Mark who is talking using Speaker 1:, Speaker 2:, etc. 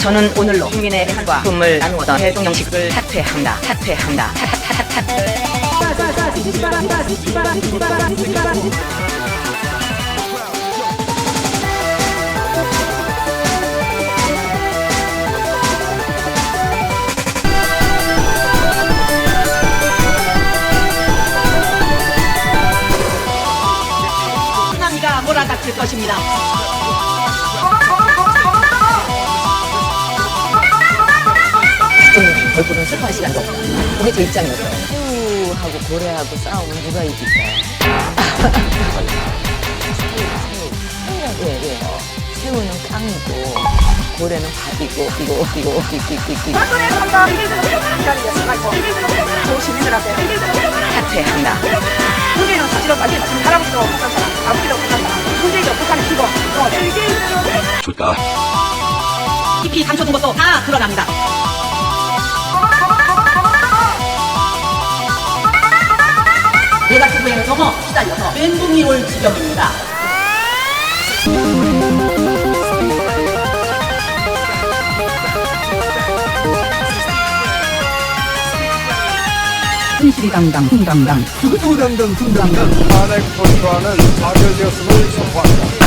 Speaker 1: 저는 오늘로 국민의 한과 꿈을 나누었던 대통령직을 사퇴한다. 사퇴한다. 사퇴한다.
Speaker 2: 하나미가 몰아닥칠 것입니다.
Speaker 1: 좀 얼굴은 슬퍼할 시간도 없다. 그게 제 입장이었어요. 새우하고 고래하고 싸우면 누가 이길까요? 새우, 예, 예. 새우는 깡이고, 고래는 밥이고, 이거, 이거, 이거, 이거, 이거.
Speaker 2: 조심히들하세요.
Speaker 1: 사퇴한다.
Speaker 2: 문재인은 사실은 지금 할아버지도 북한 사람, 아버지도 북한 사람, 문재인도 북한에 죽어.
Speaker 3: 좋다.
Speaker 2: 깊이 감춰둔 것도 다 드러납니다. 내가 기부에는 넘어 시달려서 멘붕이 올 지경입니다.
Speaker 1: 순실이당당, 풍당당.
Speaker 4: 후당당 분당당 탄핵 소추안은 파결되었음을 선포한다.